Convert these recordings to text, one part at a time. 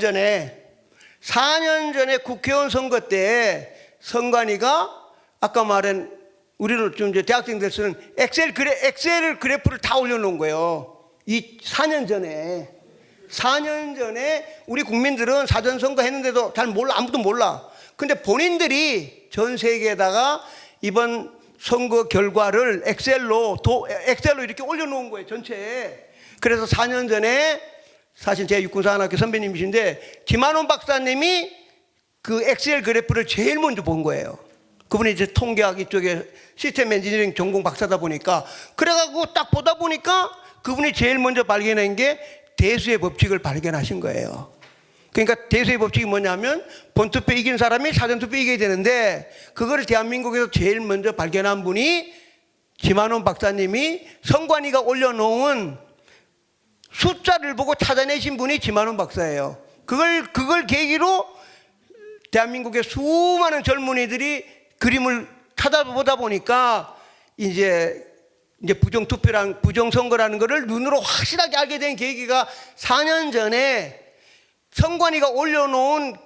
전에 4년 전에 국회의원 선거 때 선관위가 아까 말한 우리는 좀 이제 대학생들 쓰는 엑셀 그래 엑셀 그래프를 다 올려놓은 거예요. 이 4년 전에 4년 전에 우리 국민들은 사전 선거 했는데도 잘 몰라 아무도 몰라. 근데 본인들이 전 세계에다가 이번 선거 결과를 엑셀로 도, 엑셀로 이렇게 올려놓은 거예요 전체에. 그래서 4년 전에 사실 제 육군사관학교 선배님이신데 김한원 박사님이 그 엑셀 그래프를 제일 먼저 본 거예요. 그분이 이제 통계학 이쪽에 시스템 엔지니어링 전공 박사다 보니까 그래가지고 딱 보다 보니까 그분이 제일 먼저 발견한 게 대수의 법칙을 발견하신 거예요. 그러니까 대수의 법칙이 뭐냐면 본투표 이긴 사람이 사전투표 이겨야 되는데 그거를 대한민국에서 제일 먼저 발견한 분이 김한원 박사님이 선관위가 올려놓은 숫자를 보고 찾아내신 분이 김한원 박사예요. 그걸 그걸 계기로 대한민국의 수많은 젊은이들이 그림을 찾아보다 보니까 이제 이제 부정 투표랑 부정 선거라는 것을 눈으로 확실하게 알게 된 계기가 4년 전에 선관위가 올려놓은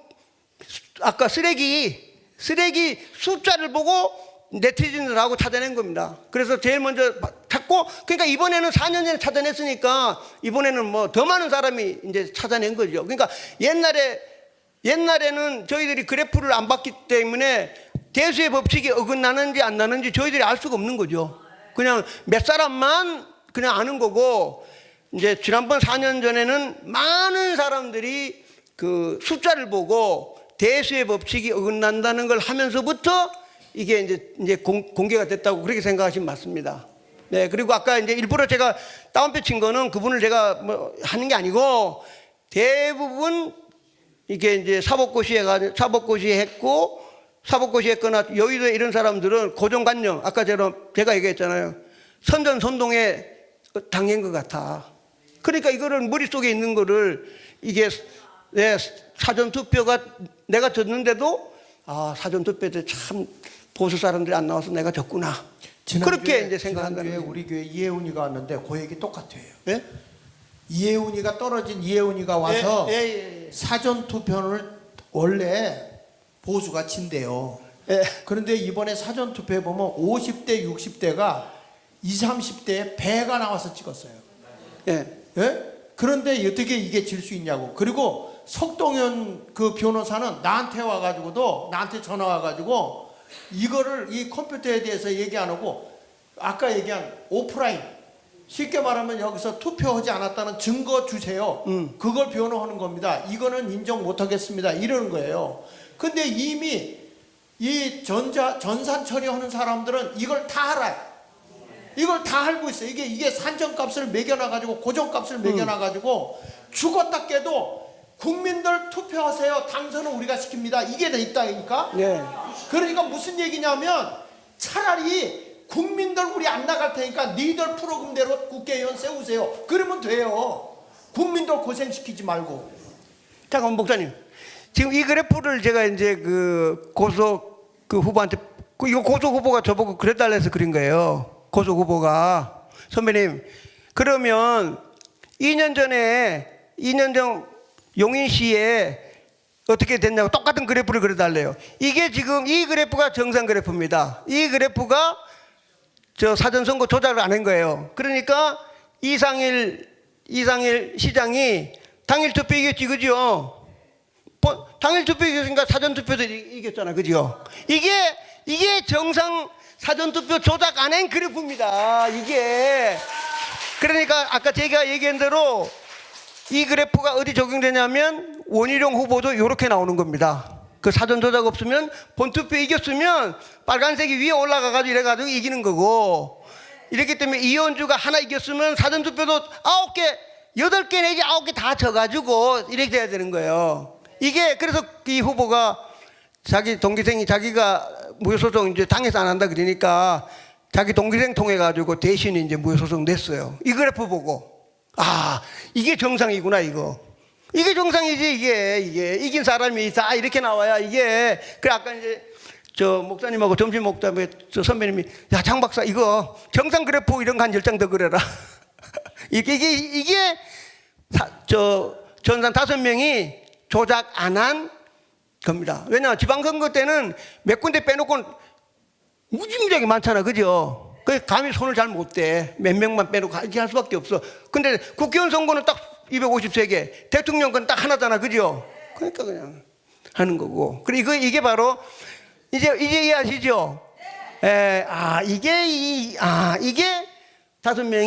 아까 쓰레기 쓰레기 숫자를 보고 네티즌들하고 찾아낸 겁니다. 그래서 제일 먼저 찾고 그러니까 이번에는 4년 전에 찾아냈으니까 이번에는 뭐 더 많은 사람이 이제 찾아낸 거죠. 그러니까 옛날에 옛날에는 저희들이 그래프를 안 봤기 때문에 대수의 법칙이 어긋나는지 안 나는지 저희들이 알 수가 없는 거죠. 그냥 몇 사람만 그냥 아는 거고 이제 지난번 4년 전에는 많은 사람들이 그 숫자를 보고 대수의 법칙이 어긋난다는 걸 하면서부터 이게 이제 이제 공, 공개가 됐다고 그렇게 생각하시면 맞습니다. 네 그리고 아까 이제 일부러 제가 다운표 친 거는 그분을 제가 뭐 하는 게 아니고 대부분 이게 이제 사법고시에 가 사법고시 했고 사법고시 했거나 여의도에 이런 사람들은 고정관념 아까 제가 제가 얘기했잖아요. 선전선동에 당한 것 같아. 그러니까 이거를 머릿속에 있는 거를 이게 네, 사전투표가 내가 졌는데도 아 사전투표 때 참 보수 사람들이 안 나와서 내가 졌구나 그렇게 이제 생각한다는 거예요. 우리 교회 이혜훈이가 왔는데 그 얘기 똑같아요. 예? 이혜훈이가 떨어진 이혜훈이가 와서 예, 예, 예, 사전 투표를 원래 보수가 친대요. 예. 그런데 이번에 사전 투표에 보면 50대 60대가 20, 30대에 배가 나와서 찍었어요. 예. 예? 그런데 어떻게 이게 질 수 있냐고. 그리고 석동현 그 변호사는 나한테 와가지고도 나한테 전화 와가지고 이거를 이 컴퓨터에 대해서 얘기 안 하고 아까 얘기한 오프라인 쉽게 말하면 여기서 투표하지 않았다는 증거 주세요. 그걸 변호하는 겁니다. 이거는 인정 못 하겠습니다. 이러는 거예요. 근데 이미 이 전자 전산 처리하는 사람들은 이걸 다 알아요. 이걸 다 알고 있어요. 이게 이게 산정값을 매겨놔 가지고 고정값을 매겨놔 가지고 죽었다 깨도 국민들 투표하세요. 당선은 우리가 시킵니다. 이게 돼 있다니까. 네. 그러니까 무슨 얘기냐면 차라리 국민들 우리 안 나갈 테니까 니들 프로그램대로 국회의원 세우세요. 그러면 돼요. 국민들 고생시키지 말고. 잠깐 목사님. 지금 이 그래프를 제가 이제 그 고소 그 후보한테 그 이거 고소 후보가 저보고 그래달라 해서 그린 거예요. 고소 후보가 선배님 그러면 2년 전에 2년 전 용인시에 어떻게 됐냐고 똑같은 그래프를 그려달래요. 이게 지금 이 그래프가 정상 그래프입니다. 이 그래프가 저 사전 선거 조작을 안 한 거예요. 그러니까 이상일 이상일 시장이 당일 투표 이겼지 그죠? 뭐, 당일 투표 이겼으니까 사전 투표도 이- 이겼잖아 그죠? 이게 이게 정상 사전 투표 조작 안 한 그래프입니다. 이게 그러니까 아까 제가 얘기한 대로 이 그래프가 어디 적용되냐면 원희룡 후보도 이렇게 나오는 겁니다. 그 사전 조작 없으면 본투표 이겼으면 빨간색이 위에 올라가가지고 이래가지고 이기는 거고 이렇기 때문에 이현주가 하나 이겼으면 사전 투표도 아홉 개, 여덟 개 내지 아홉 개 다 져가지고 이렇게 돼야 되는 거예요. 이게 그래서 이 후보가 자기 동기생이 자기가 무효소송 이제 당해서 안 한다 그러니까 자기 동기생 통해 가지고 대신 이제 무효소송 냈어요. 이 그래프 보고 아 이게 정상이구나 이거. 이게 정상이지 이게 이게 이긴 사람이 다 이렇게 나와야 이게 그 아까 이제 저 목사님하고 점심 먹다에 저 선배님이 야 장 박사 이거 정상 그래프 이런 거 한 열장 더 그려라. 이게 이게 이게 사- 저 전산 다섯 명이 조작 안 한 겁니다. 왜냐 지방선거 때는 몇 군데 빼놓고 무지무지하게 많잖아, 그죠? 그 감히 손을 잘 못 대. 몇 명만 빼놓고 할 수밖에 없어. 근데 국회의원 선거는 딱 253개, 대통령 건 딱 하나잖아, 그죠? 그러니까 그냥 하는 거고. 그리고 이게 바로 이제 이제 이해하시죠? 에, 아 이게 이, 아 이게 다섯 명이